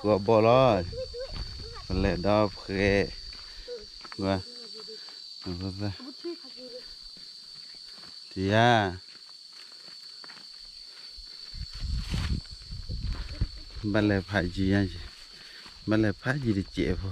ขวบบอลมันเละดอบเคว่าว่าที่ยาบัลเล่พายจีนจีบัลเล่พายจีดิเจ็บพอ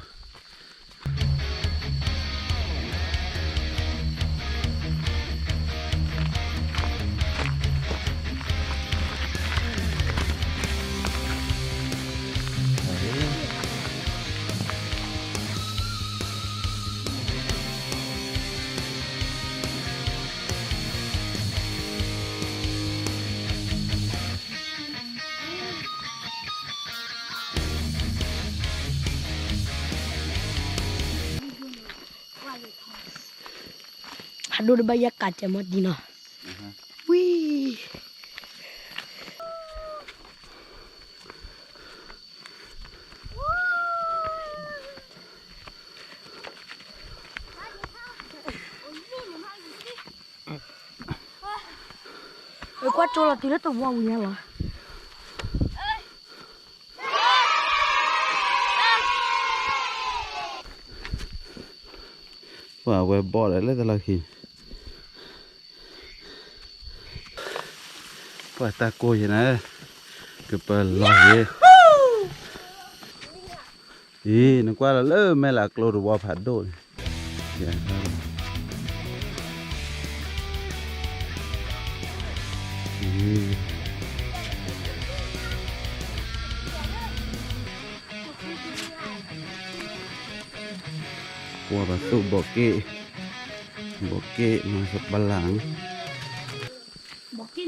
ดูบรรยากาศจะมดดีเนาะวิ่ไอ้กวาดโจรตีแล้วตัววาวเนี่ยเหรอว่าเว็บบอร์ดอะไรแต่ละที ปตาโกยนะก็เปลอยอีนึกว่าเราเริ่มแม่ละกลัวว่าผัดโดนอย่างนั้นวประตูบอกเกบกเกมาสับบัลัง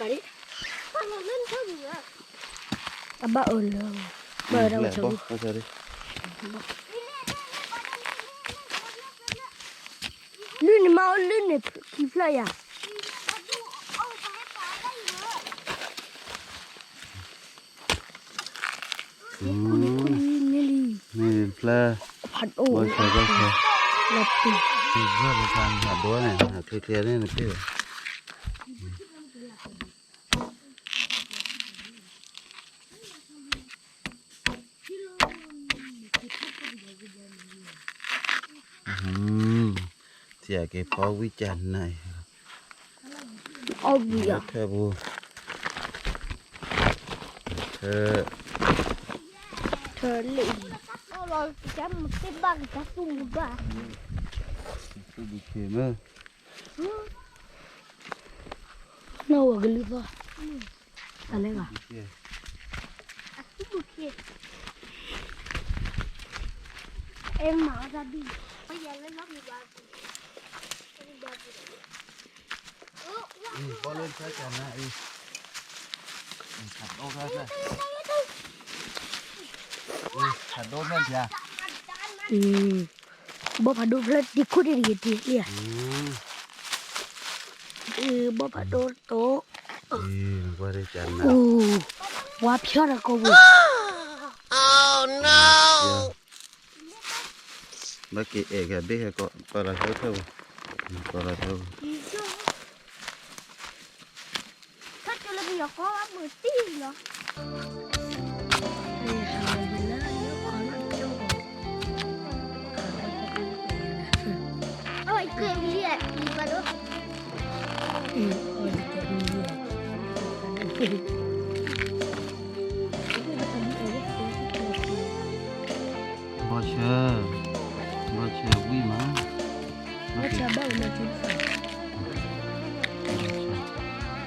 cả đi. qua là lên thôi nữa À, bà ơn luôn. Bà đâu แหละ chơi. บ่เข้าใจดิ Lươn này mau, lươn này kịp lại à? ôi phải cả đây nữa อืม Ui, nghe đi. นี่เพลอ Phản บ่ ổn. ใช่บ่ใช่ Lập tì. นี่เพื่อไปทางหาดัวเนี่ยหาเทียๆนี่นะพี่อืมเสียเก็บพอวิจารณ์หน่อย Ô bìa. เธอบูเธอ Thở lị. Ôi rồi cái một cái bằng cái sung bà สุดเข็มเออ Đâu ở cái lưỡi vào. À lấy à? à cái bụt kia em mở ra đi bây giờ lên lớp đi bà đi bà Ơ, wow. อืมพอเล่นใช้กันนะอีขัดโอ้ครับเลย ขัดโดนแม่นเถีย Ừ. Bố phải đốt lên đi cút đi đi đi đi. อืม Ừ, bố phải đốt tố. อืมว่าได้จันนะ Ừ. Quá phía là cô vừa. เมื่อ กี้เอกอะเด็กก็ก็ระเท่าเท่าก็ระเท่า Đi chưa? Thật cho là bây giờ có Cái này ở đây, cái này. บ่เชื่อบ่เชื่อวิมา Nó chờ bao mà chúng phải.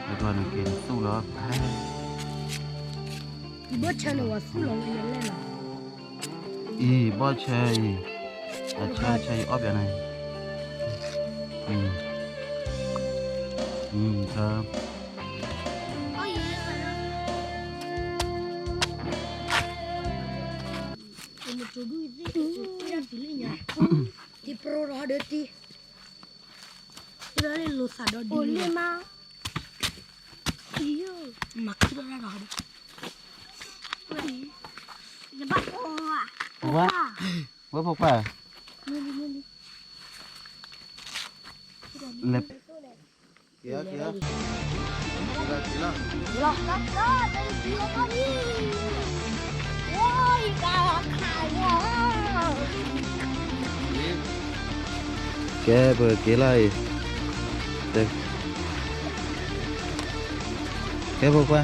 แล้วก็นักเรียนสู้แล้วแพ้ Bố chờ nó vào xuống lòng lên lên là. อีบ่เชื่ออีอาเชื่อเชื่อออบอย่างไรอืมอืมครับ di prorohadati ಇದರಲ್ಲಿ ಲುಸಾಡೋ ಒಳ್ಳೆ ಮಾ ಅಯ್ಯೋ Oh lima, Wah, wah apa? Lep. Ya, ya. Gila, gila. Gila, gila, gila kali. Woi, kalau kaya. แกเปิดเกลัยแต่แกบอกว่า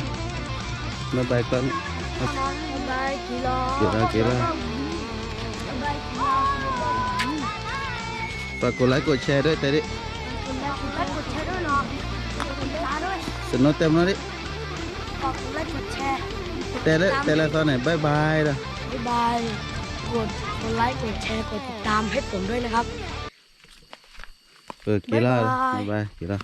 มาไปก่อนมาบากี่รอบเกล่ยเกลัยฝากกดไลค์กดแชร์ด้วยเต่ดิสนุกเต็มแล้วดิฝากกดไลค์กดแชร์แตเละแต่ละตอนไหนบายบายนะบายกดกดไลค์กดแชร์กดติดตามให้ผมด้วยนะครับ 给了，拜拜，给了。